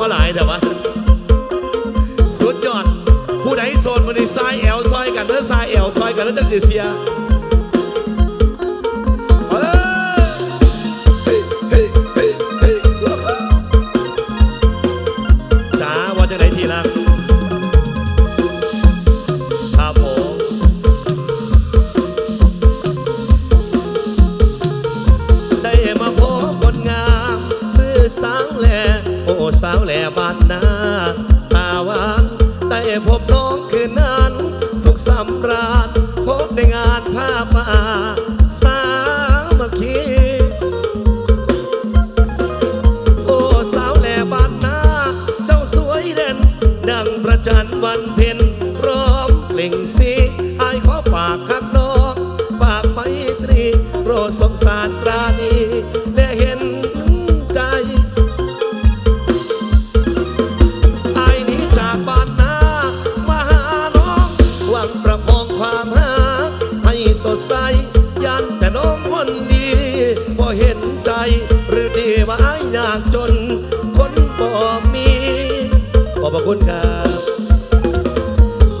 มาหลายแต่ว่าสุดยอด ผู้ใดโซนมันในซ้ายแอลซอยกันเด้อซ้ายแอลซอยกันแล้วจังสิเสีย แม่บ้านนาตาวานได้พบน้องคืนนั้น สุขสัม นงาม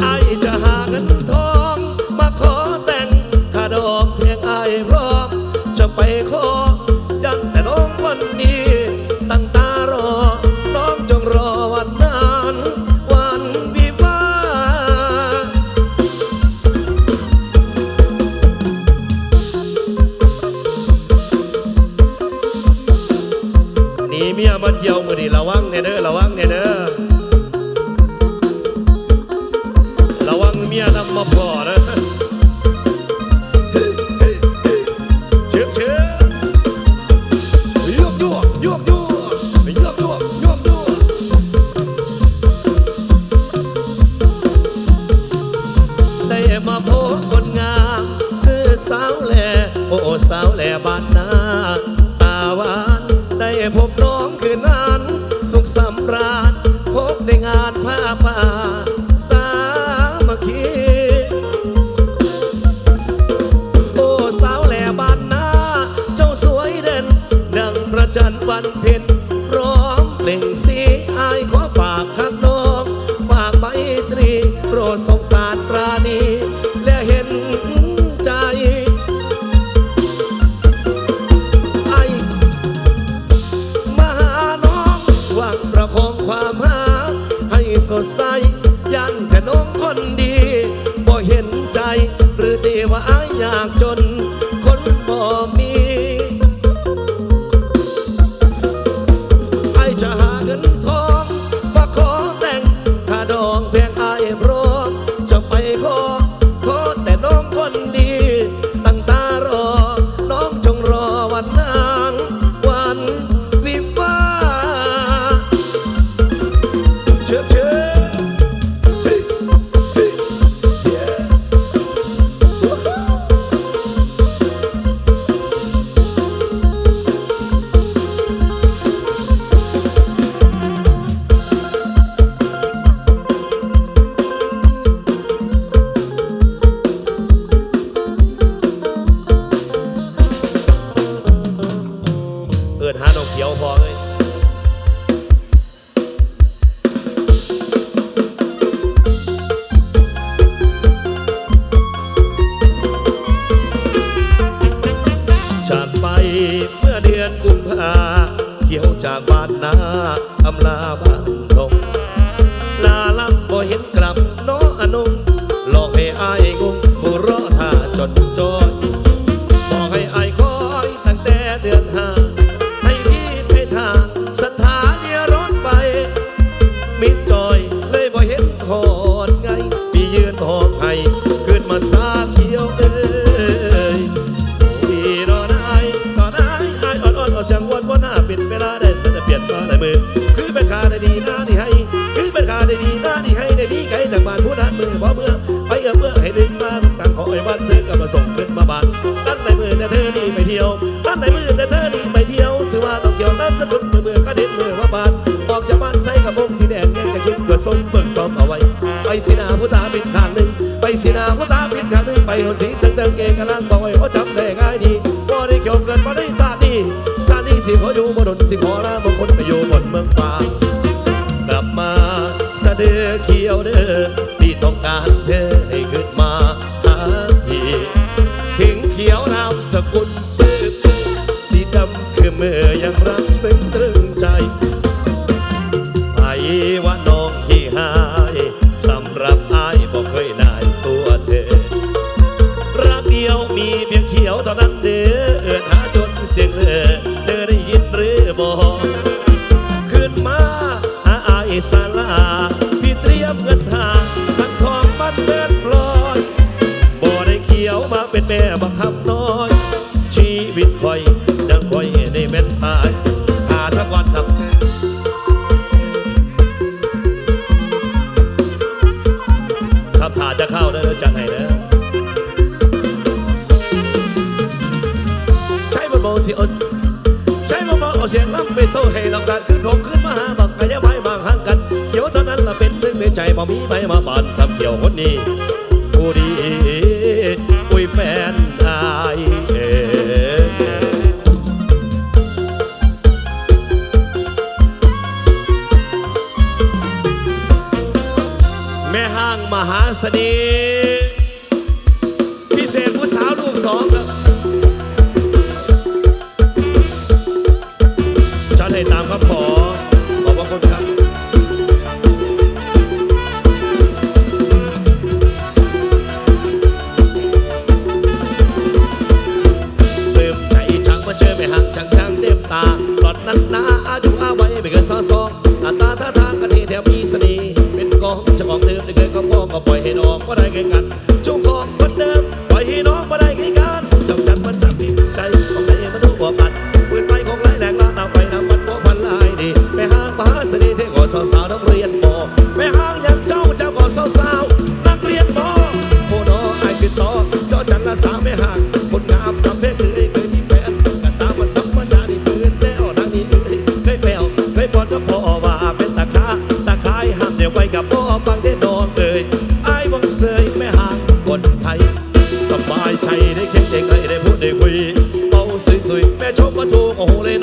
ไอจะหาเงินทองมาขอแต่งถ้าดอกเพียงไอพร้อมจะไปขอยังแต่น้องวันนี้ตั้งตารอ น้องจงรอวันนั้นวันวิวาหนีเมียมาเที่ยวมือดีระวังเนเด้อระวังเนเด้อ ดสมฝึกซ้อมเอาไว้ ไปสินาพุตาปิดทางหนึ่ง ไปสินาพุตาปิดทางหนึ่งไปหัวสีตึงเตึงเกงกำลังบ่อยเขาจำได้ง่ายดี sala แล้วมีเสน่ห์เป็นกองจะมองเติมเลยเกินก็มอก็ปล่อยให้น้อง ဘုနေခွေပေါင်းစိမ့်စိမ့်မဲ့ချောပထိုးအဟိုလေး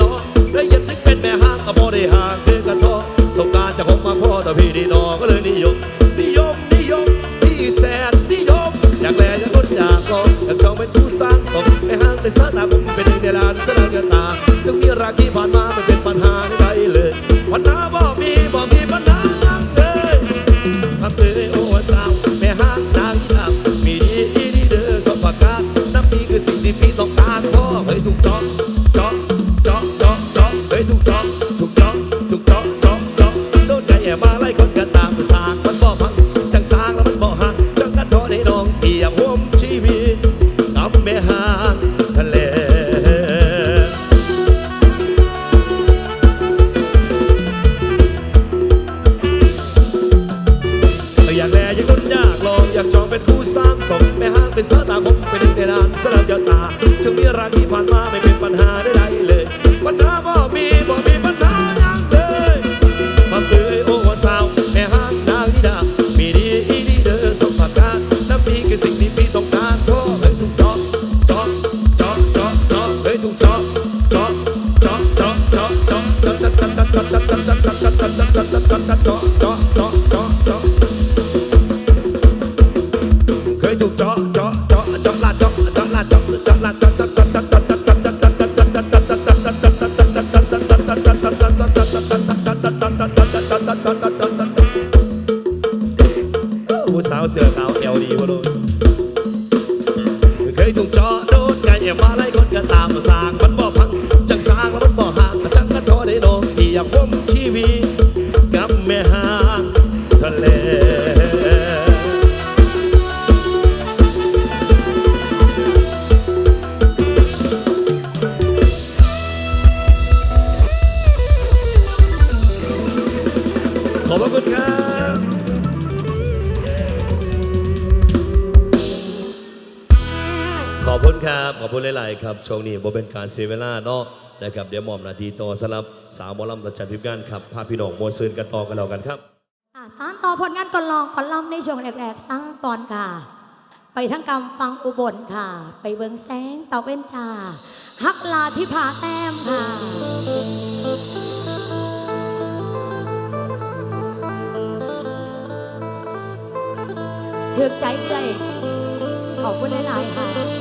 คุณหลายๆครับช่วงนี้บ่เป็นการเสียเวลาเนาะนะครับเดี๋ยวหมอมนาทีต่อสลับสาวมอลำประจันทิพงานครับพาพี่น้องมวลซืนกันต่อกันแล้วกันครับสารต่อผลงานก่อนลองก่อนล่ำในช่วงแรกๆสร้างก่อนค่ะ ไปทั้งกำฟังอุบลค่ะ ไปเบิงแสงตะเว้นจาฮักลาที่ผาแต้มค่ะเถือกใจใกล้ขอบคุณหลาย ๆ ค่ะ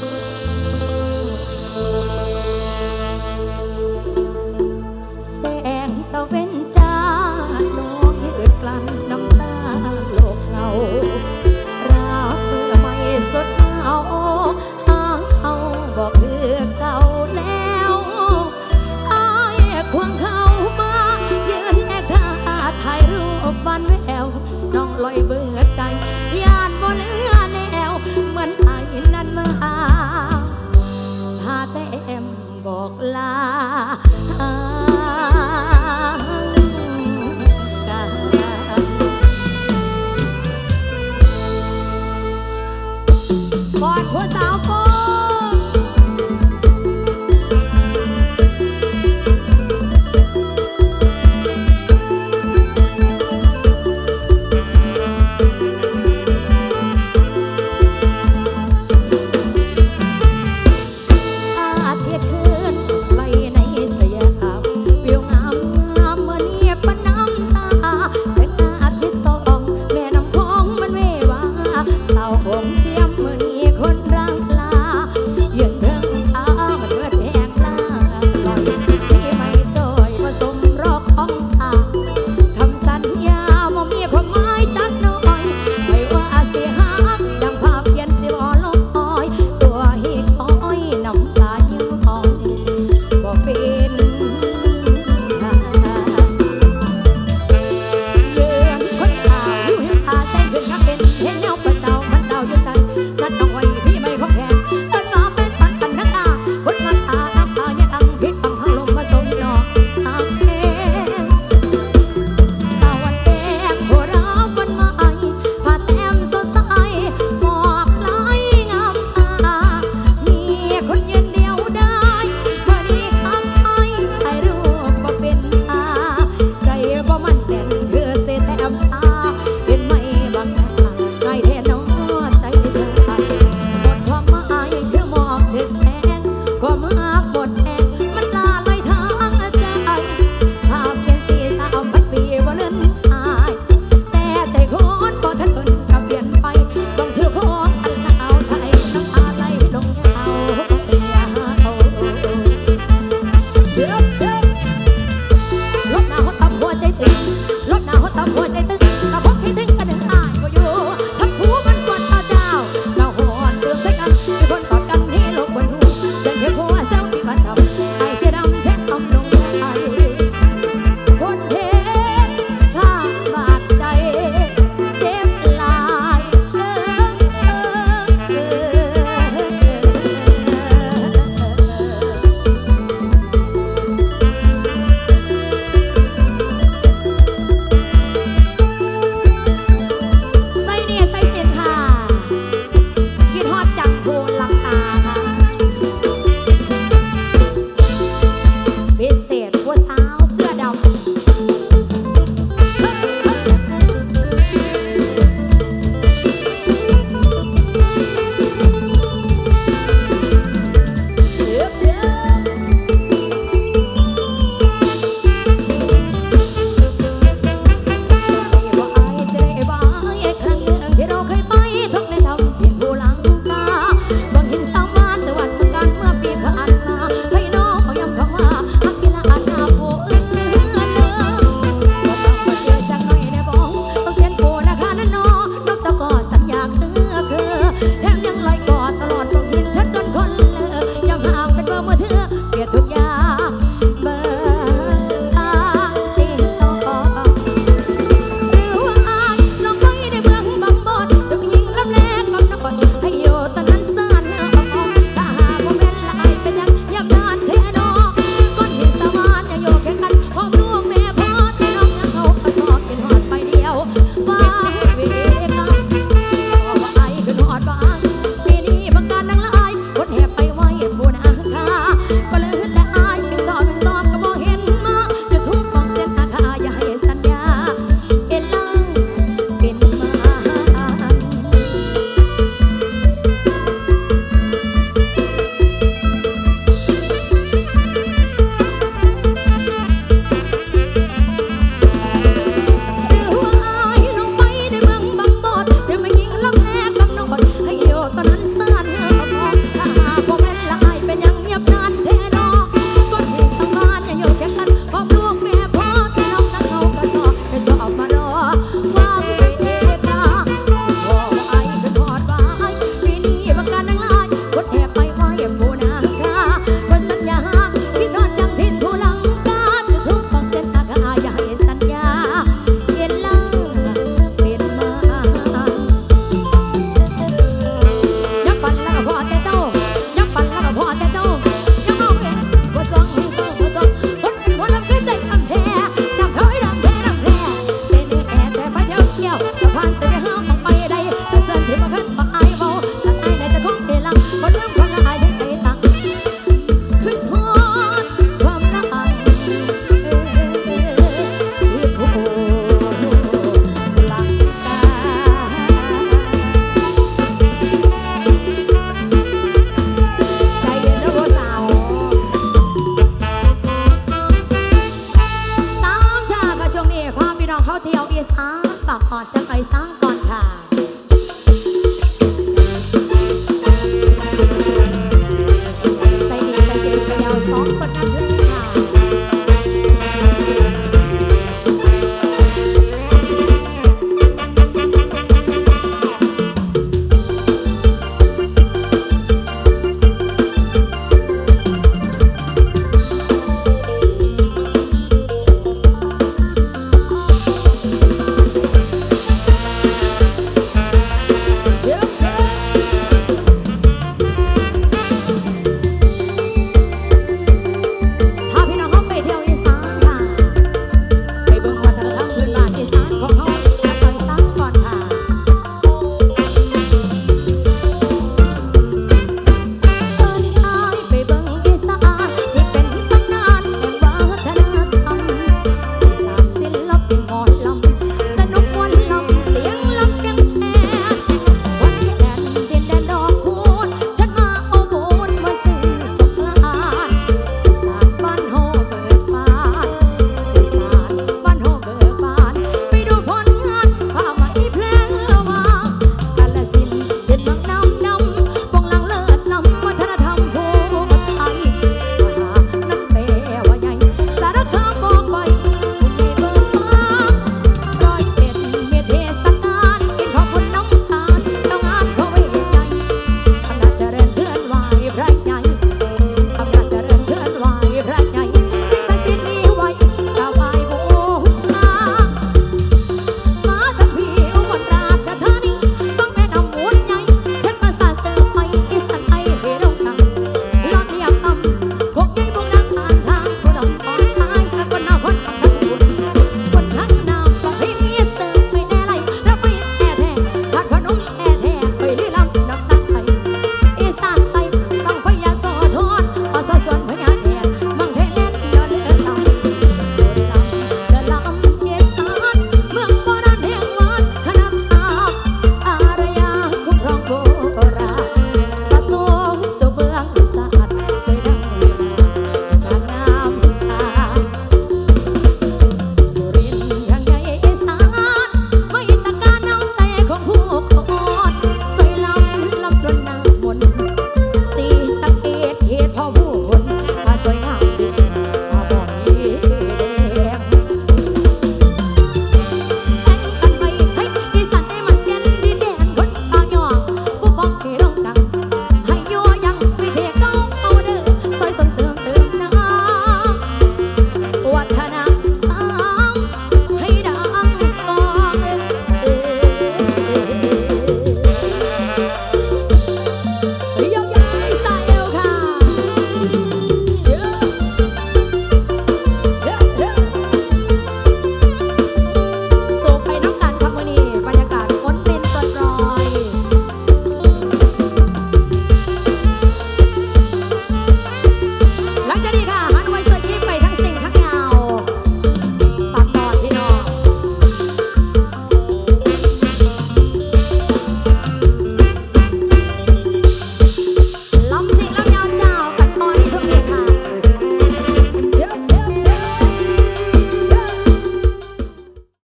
um 爱洒